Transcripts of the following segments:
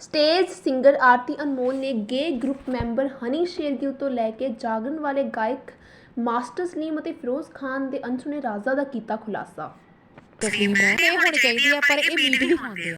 Stage singer ਆਰਤੀ ਅਨਮੋਲ ਨੇ ਗੇ group member ਹਨੀ ਸ਼ੇਰਗਿੱਲ ਤੋਂ ਲੈ ਕੇ ਜਾਗਣ ਵਾਲੇ ਗਾਇਕ ਮਾਸਟਰ ਸਲੀਮ ਅਤੇ ਫਿਰੋਜ਼ ਖਾਨ ਦੇ ਅਨਸੁਣੇ ਰਾਜ਼ਾਂ ਦਾ ਕੀਤਾ ਖੁਲਾਸਾ। ਤਸਲੀਮ ਹੈ। ਇਹ ਹੋਣੀ ਚਾਹੀਦੀ ਆ ਪਰ ਇਹ ਮੀਟ ਵੀ ਖਾਂਦੇ। ਆ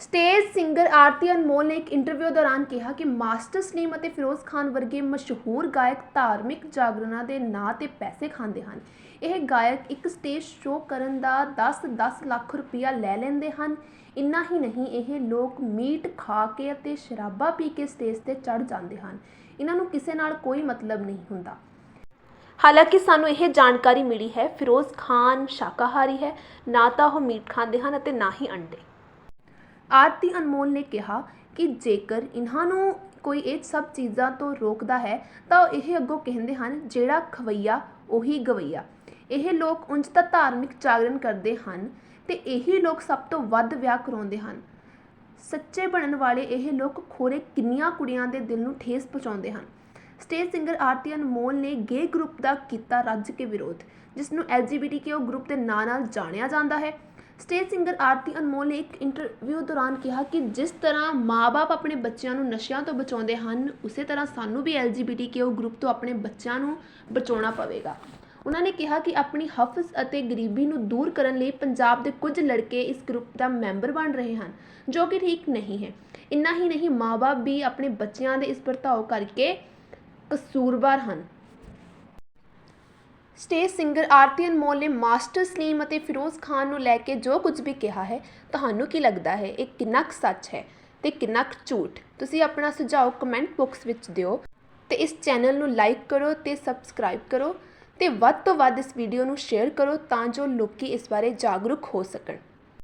ਸਟੇਜ ਸਿੰਗਰ ਆਰਤੀ ਅਨਮੋਲ ਨੇ ਇੱਕ ਇੰਟਰਵਿਊ ਦੌਰਾਨ ਕਿਹਾ ਕਿ ਮਾਸਟਰ ਸਲੀਮ ਅਤੇ ਫਿਰੋਜ਼ ਖਾਨ ਵਰਗੇ ਮਸ਼ਹੂਰ ਗਾਇਕ ਧਾਰਮਿਕ ਜਾਗਰਨਾਂ ਦੇ ਨਾਂ ਤੇ ਪੈਸੇ ਖਾਂਦੇ ਹਨ। ਇਹ ਗਾਇਕ ਇੱਕ ਸਟੇਜ ਸ਼ੋਅ ਕਰਨ ਦਾ 10-10 ਲੱਖ ਰੁਪਇਆ ਲੈ ਲੈਂਦੇ ਹਨ। ਇੰਨਾ ਹੀ ਨਹੀਂ, ਇਹ ਲੋਕ ਮੀਟ ਖਾ ਕੇ ਅਤੇ ਸ਼ਰਾਬਾਂ ਪੀ ਕੇ ਸਟੇਜ ਤੇ ਚੜ ਜਾਂਦੇ ਹਨ। ਇਹਨਾਂ ਨੂੰ ਕਿਸੇ ਨਾਲ ਕੋਈ ਮਤਲਬ ਨਹੀਂ ਹੁੰਦਾ। ਹਾਲਾਂਕਿ ਸਾਨੂੰ ਇਹ ਜਾਣਕਾਰੀ ਮਿਲੀ ਹੈ, ਫਿਰੋਜ਼ ਖਾਨ ਸ਼ਾਕਾਹਾਰੀ ਹੈ, ਨਾ ਤਾਂ ਉਹ ਮੀਟ ਖਾਂਦੇ ਹਨ ਅਤੇ ਨਾ ਹੀ ਅੰਡੇ। ਆਰਤੀ ਅਨਮੋਲ ਨੇ ਕਿਹਾ ਕਿ ਜੇਕਰ ਇਹਨਾਂ ਨੂੰ ਕੋਈ ਇਹ ਸਭ ਚੀਜ਼ਾਂ ਤੋਂ ਰੋਕਦਾ ਹੈ, ਤਾਂ ਉਹ ਇਹ ਅੱਗੋਂ ਕਹਿੰਦੇ ਹਨ, ਜਿਹੜਾ ਖਵਈਆ, ਉਹੀ ਗਵਈਆ। ਇਹ ਲੋਕ ਉਂਝ ਤਾਂ ਧਾਰਮਿਕ ਜਾਗਰਣ ਕਰਦੇ ਹਨ ਤੇ ਇਹੀ ਲੋਕ ਸਭ ਤੋਂ ਵੱਧ ਵਿਆਹ ਕਰਾਉਂਦੇ ਹਨ। ਸੱਚੇ ਬਣਨ ਵਾਲੇ ਇਹ ਲੋਕ ਖੋਰੇ ਕਿੰਨੀਆਂ ਕੁੜੀਆਂ ਦੇ ਦਿਲ ਨੂੰ ਠੇਸ ਪਹੁੰਚਾਉਂਦੇ ਹਨ। ਸਟੇਜ ਸਿੰਗਰ ਆਰਤੀ ਅਨਮੋਲ ਨੇ ਗੇ ਗਰੁੱਪ ਦਾ ਕੀਤਾ ਰੱਜ ਕੇ ਵਿਰੋਧ, ਜਿਸ ਨੂੰ LGBTQ ਗਰੁੱਪ ਦੇ ਨਾਂ ਨਾਲ ਜਾਣਿਆ ਜਾਂਦਾ ਹੈ। ਸਟੇਜ ਸਿੰਗਰ ਆਰਤੀ ਅਨਮੋਲ ਨੇ ਇੱਕ ਇੰਟਰਵਿਊ ਦੌਰਾਨ ਕਿਹਾ ਕਿ ਜਿਸ ਤਰ੍ਹਾਂ ਮਾਪੇ ਆਪਣੇ ਬੱਚਿਆਂ ਨੂੰ ਨਸ਼ਿਆਂ ਤੋਂ ਬਚਾਉਂਦੇ ਹਨ, ਉਸੇ ਤਰ੍ਹਾਂ ਸਾਨੂੰ ਵੀ LGBTQ ਗਰੁੱਪ ਤੋਂ ਆਪਣੇ ਬੱਚਿਆਂ ਨੂੰ ਬਚਾਉਣਾ ਪਵੇਗਾ। ਉਹਨਾਂ ਨੇ ਕਿਹਾ ਕਿ ਆਪਣੀ ਹਫਜ਼ ਅਤੇ ਗਰੀਬੀ ਨੂੰ ਦੂਰ ਕਰਨ ਲਈ ਪੰਜਾਬ ਦੇ ਕੁਝ ਲੜਕੇ ਇਸ ਗਰੁੱਪ ਦਾ ਮੈਂਬਰ ਬਣ ਰਹੇ ਹਨ, ਜੋ ਕਿ ਠੀਕ ਨਹੀਂ ਹੈ। ਇੰਨਾ ਹੀ ਨਹੀਂ ਮਾਪੇ ਵੀ ਆਪਣੇ ਬੱਚਿਆਂ ਦੇ ਇਸ ਵਰਤਾਓ ਕਰਕੇ ਕਸੂਰਵਾਰ ਹਨ। ਸਟੇਜ ਸਿੰਗਰ ਆਰਤੀ ਅਨਮੋਲ ਨੇ ਮਾਸਟਰ ਸਲੀਮ ਅਤੇ ਫਿਰੋਜ਼ ਖਾਨ ਨੂੰ ਲੈ ਕੇ ਜੋ ਕੁਝ ਵੀ ਕਿਹਾ ਹੈ, ਤੁਹਾਨੂੰ ਕੀ ਲੱਗਦਾ ਹੈ? ਇਹ ਕਿੰਨਾ ਕੁ ਸੱਚ ਹੈ ਤੇ ਕਿੰਨਾ ਕੁ ਝੂਠ? ਤੁਸੀਂ ਆਪਣਾ ਸੁਝਾਅ ਕਮੈਂਟ ਬਾਕਸ ਵਿੱਚ ਦਿਓ ਤੇ ਇਸ ਚੈਨਲ ਨੂੰ ਲਾਈਕ ਕਰੋ ਤੇ ਸਬਸਕ੍ਰਾਈਬ ਕਰੋ ਤੇ ਵੱਧ ਤੋਂ ਵੱਧ ਇਸ ਵੀਡੀਓ ਨੂੰ ਸ਼ੇਅਰ ਕਰੋ ਤਾਂ ਜੋ ਲੋਕੀ ਇਸ ਬਾਰੇ ਜਾਗਰੂਕ ਹੋ ਸਕਣ।